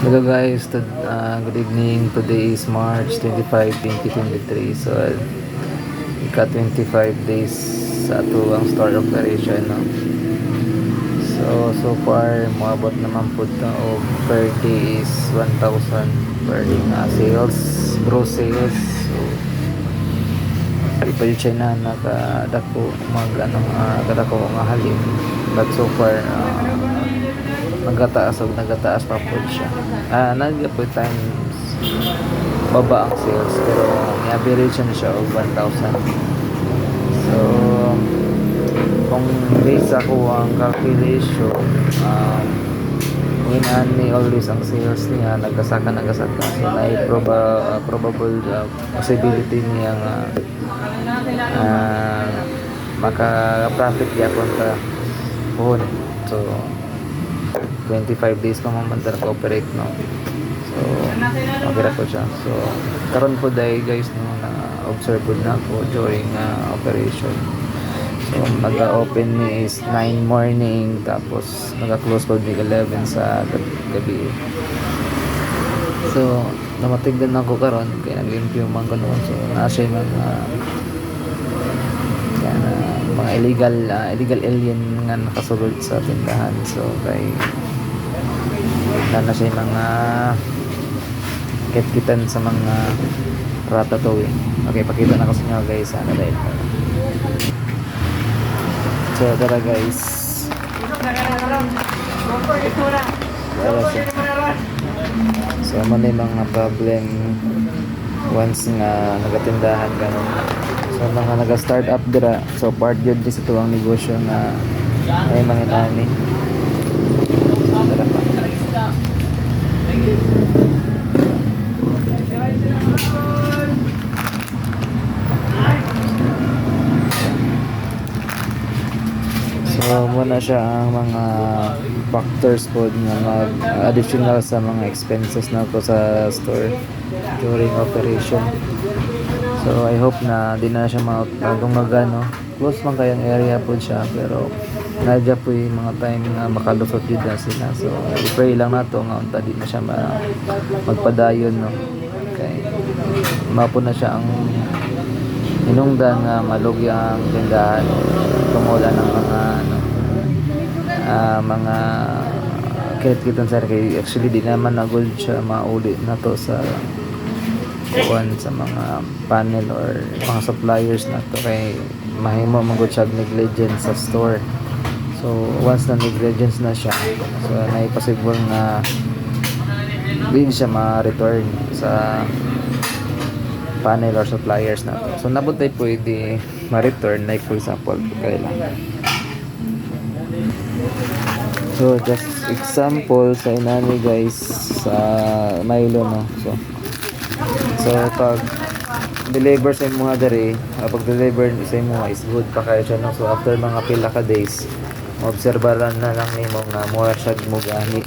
Hello guys, to, uh, good evening. Today is March 25, 2023. So, ika 25 days sa ato ang store operation. No? So, so far, moabot naman po ito o per day is 1,000 per day na sales, gross sales. So, pa yun siya na nakadako mag ano, uh, kadako nga halin. But so far, uh, nagataas o nagataas pa po siya. Ah, nag po times baba ang sales pero may average na siya of 1,000. So, kung base ako ang calculation, um, when ani always ang sales niya nagasaka nagasaka so may proba, uh, probable uh, possibility niya nga uh, maka-profit yapon ta pohon. So, 25 days pa mamanda nag-operate no? So magkira ko siya. So karon po dahil guys no na observe po na ako during uh, operation. So mag-open ni is 9 morning tapos mag-close po ni 11 sa gab- gabi. So namatigdan ako karon kaya naglimpyo man ko noon so nasa yung mga mga illegal ah, illegal alien nga nakasulod sa tindahan. So kay siya yung mga kitkitan sa mga ratatouille okay pakita na ko sa inyo guys ano dahil so tara guys. Wala siya. so yung mga problem once nga nagatindahan ganun so mga naga-start up dira. So part yun sa tuwang negosyo na ay mga tara pa So, muna siya ang mga factors po na mag additional sa mga expenses na po sa store during operation. So, I hope na di na siya ma- magong magano. Close man kayang area po siya pero nadya po yung mga time na makalusot yun na sila. So, i-pray lang na to nga unta di na siya ma- magpadayon no. Okay. Mapo na siya ang hinungdan nga malugya ang tindahan tumula ng mga ano ah, mga kit-kitan sir kay actually di naman na gold siya mauli na to sa kuwan sa mga panel or mga suppliers na to kay mahimo magod siya negligence sa store so once na negligence na siya so na possible nga din siya ma-return sa panel or suppliers na to. So nabuntay pwede ma-return like for example kailangan. So just example sa inani guys sa Milo no. So so pag deliver sa imo dere, ah, pag deliver sa imo is good pa kayo siya no. So after mga pila ka days, maobserbaran na lang nimo nga mura siya mo gani.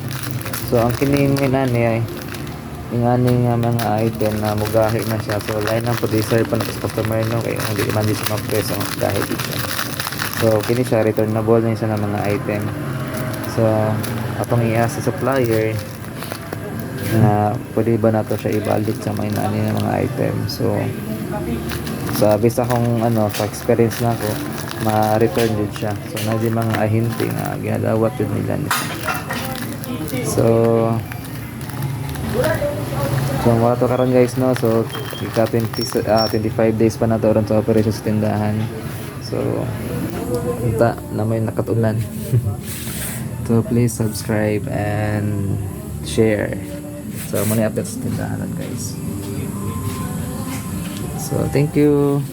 So ang kining inani ay yung aning mga item na mugahi na siya. So lain ang producer pa na sa customer no? Kaya hindi man di siya mag-preso ang dahil dito. So kini siya returnable na isa ng mga item. So atong iya sa supplier na pwede ba nato siya ibalik sa may nani ng mga item? So sa base akong ano sa experience na ko ma-return din siya so na di mga ahinti nga ginadawat yun nila nito so So mga to karon guys no. So ika 20 ah, 25 days pa na to sa operation sa tindahan. So unta na may nakatunan. so please subscribe and share. So muna update sa tindahan guys. So thank you.